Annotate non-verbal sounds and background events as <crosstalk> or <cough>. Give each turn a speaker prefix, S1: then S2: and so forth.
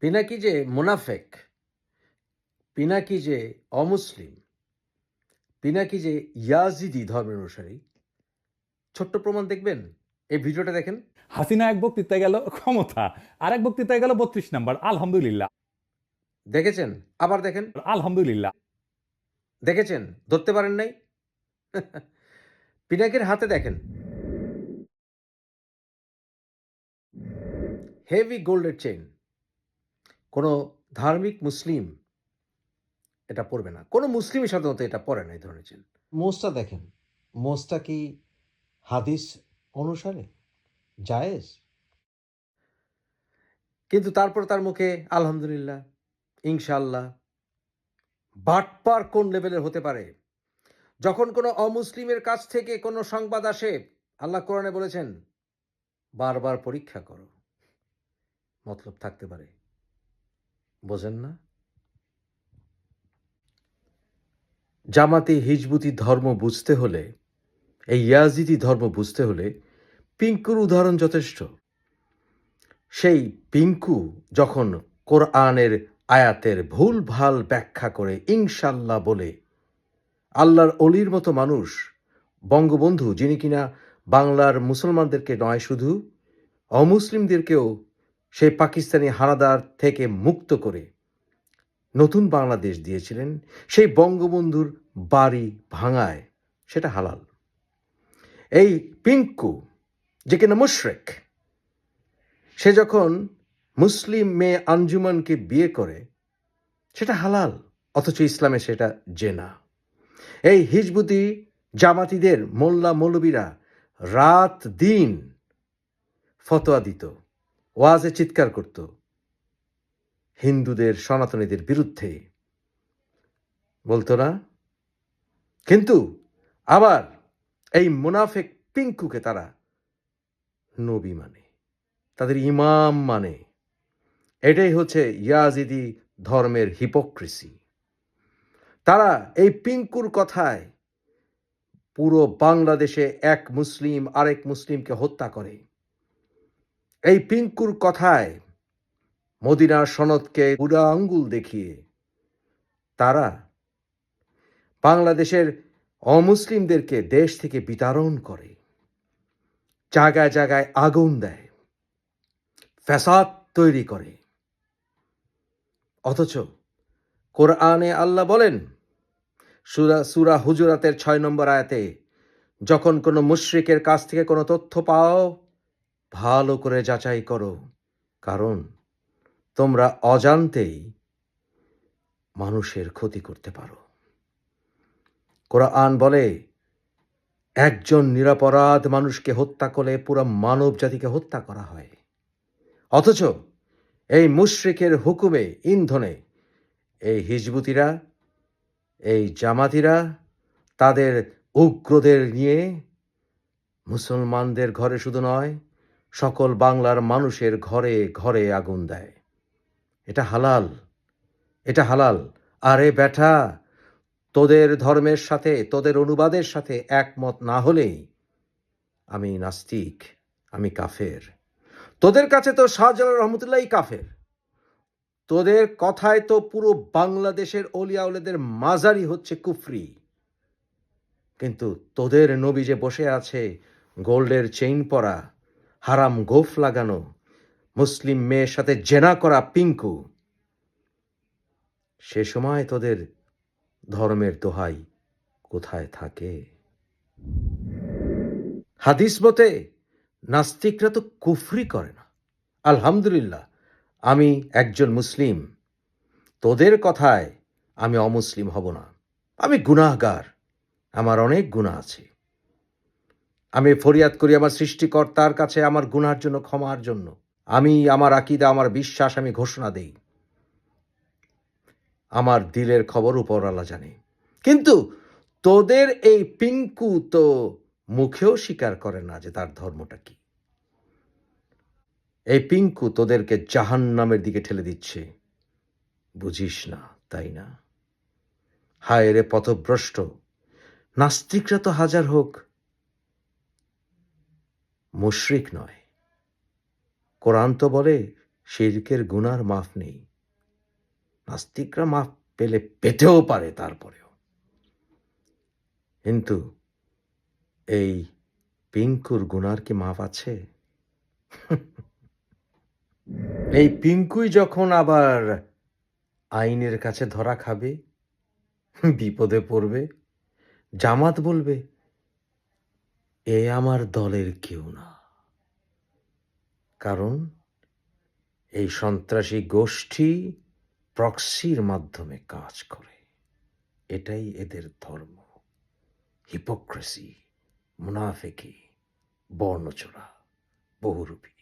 S1: পিনাকি যে মুনাফেক পিনাকি যে অমুসলিম পিনাকি যে ইয়াজিদি ধর্মের অনুসারী ছোট্ট প্রমাণ দেখবেন? এই ভিডিওটা দেখেন।
S2: হাসিনা এক বক্তৃতায় গেল ক্ষমতা। আর এক বক্তৃতায় গেল বত্রিশ নাম্বার আলহামদুলিল্লাহ।
S1: দেখেছেন? আবার দেখেন।
S2: আলহামদুলিল্লাহ।
S1: দেখেছেন? ধরতে পারেন নাই? পিনাকির হাতে দেখেন। হেভি গোল্ডের চেইন কোনো ধার্মিক মুসলিম এটা পরবে না। কোনো মুসলিমের সাধারণত এটা পরে না এই ধরনের চেন মোজটা দেখেন মোজটা কি হাদিস অনুসারে জায়েজ? কিন্তু তারপর তার মুখে আলহামদুলিল্লাহ ইনশাআল্লাহ বাটপার কোন লেভেলের হতে পারে? যখন কোনো অমুসলিমের কাছ থেকে কোনো সংবাদ আসে আল্লাহ কোরআনে বলেছেন বারবার পরীক্ষা করো। মতলব থাকতে পারে। বোঝেন না? জামাতি হিজবুতি ধর্ম বুঝতে হলে, এই ইয়াজিদি ধর্ম বুঝতে হলে পিঙ্কুর উদাহরণ যথেষ্ট। সেই পিঙ্কু যখন কোরআনের আয়াতের ভুল ভালো ব্যাখ্যা করে ইনশাল্লাহ বলে, আল্লাহর অলির মতো মানুষ, বঙ্গবন্ধু যিনি কিনা বাংলার মুসলমানদেরকে নয় শুধু, অমুসলিমদেরকেও সেই পাকিস্তানি হানাদার থেকে মুক্ত করে নতুন বাংলাদেশ দিয়েছিলেন। সেই বঙ্গবন্ধুর বাড়ি ভাঙায়, সেটা হালাল। এই পিঙ্কু, যে কিনা মুশরেক, সে যখন মুসলিম মেয়ে আঞ্জুমানকে বিয়ে করে, সেটা হালাল, অথচ ইসলামে সেটা জেনা। এই হিজবুতি জামাতিদের মোল্লা মৌলবীরা রাত দিন ফতোয়া দিত। ওয়াজে চিৎকার করত। হিন্দুদের, সনাতনীদের বিরুদ্ধে। বলতো না? কিন্তু আবার এই মুনাফেক পিঙ্কুকে তারা নবী মানে। তাদের ইমাম মানে। এটাই হচ্ছে ইয়াজিদি ধর্মের হিপোক্রেসি তারা এই পিঙ্কুর কথায় পুরো বাংলাদেশে এক মুসলিম আরেক মুসলিমকে হত্যা করে। এই পিঙ্কুর কথায় মদিনার সনদকে বুড়া আঙ্গুল দেখিয়ে তারা বাংলাদেশের অমুসলিমদেরকে দেশ থেকে বিতাড়ন করে, জায়গায় জায়গায় আগুন দেয়, ফ্যাসাদ তৈরি করে। অথচ কোরআনে আল্লাহ বলেন, সুরা সুরা হুজুরাতের ছয় নম্বর আয়াতে, যখন কোনো মুশ্রিকের কাছ থেকে কোনো তথ্য পাও ভালো করে যাচাই করো। কারণ তোমরা অজান্তেই মানুষের ক্ষতি করতে পারো। কোরআন বলে, একজন নিরাপরাধ মানুষকে হত্যা করলে পুরো মানব জাতিকে হত্যা করা হয়। অথচ এই মুশরিকের হুকুমে ইন্ধনে এই হিজবুতিরা, এই জামাতিরা তাদের উগ্রদের নিয়ে মুসলমানদের ঘরে শুধু নয় সকল বাংলার মানুষের ঘরে ঘরে আগুন দেয়। এটা হালাল এটা হালাল। আরে ব্যাটা, তোদের ধর্মের সাথে, তোদের অনুবাদের সাথে একমত না হলেই আমি নাস্তিক, আমি কাফের। তোদের কাছে তো শাহজালাল রহমতুল্লাহ কাফের। তোদের কথায় তো পুরো বাংলাদেশের অলিয়াউলেদের মাজারি হচ্ছে কুফরি। কিন্তু তোদের নবী যে বসে আছে, গোল্ডের চেইন পরা হারাম গোফ লাগানো, মুসলিম মেয়ের সাথে জেনা করা পিঙ্কু। সে সময় তোদের ধর্মের দোহাই কোথায় থাকে? হাদিস মতে নাস্তিকরা তো কুফরি করে না। আলহামদুলিল্লাহ, আমি একজন মুসলিম। তোদের কথায় আমি অমুসলিম হব না। আমি গুনাহগার। আমার অনেক গুণা আছে। আমি ফরিয়াদ করি আমার সৃষ্টিকর্তার কাছে আমার গুনার জন্য, ক্ষমার জন্য। আমি আমার আকিদা, আমার বিশ্বাস, আমি ঘোষণা দেই। আমার দিলের খবর উপরওয়ালা জানে। কিন্তু তোদের এই পিঙ্কু তো মুখেও স্বীকার করে না যে তার ধর্মটা কি। এই পিঙ্কু তোদেরকে জাহান নামের দিকে ঠেলে দিচ্ছে। বুঝিস না, তাই না? হায় রে পথভ্রষ্ট। নাস্তিকরা তো হাজার হোক মুশরিক নয়। কোরআন তো বলে, শিরকের গুনার মাফ নেই। নাস্তিকরা মাফ পেলে পেতেও পারে তারপরেও। কিন্তু এই পিঙ্কুর গুনার কি মাফ আছে? <laughs> এই পিঙ্কুই যখন আবার আইনের কাছে ধরা খাবে, বিপদে পড়বে, জামাত বলবে এ আমার দলের কেউ না। কারণ এই সন্ত্রাসী গোষ্ঠী প্রক্সির মাধ্যমে কাজ করে। এটাই এদের ধর্ম। হিপোক্রেসি মুনাফেকি, বর্ণচোরা, বহুরূপী।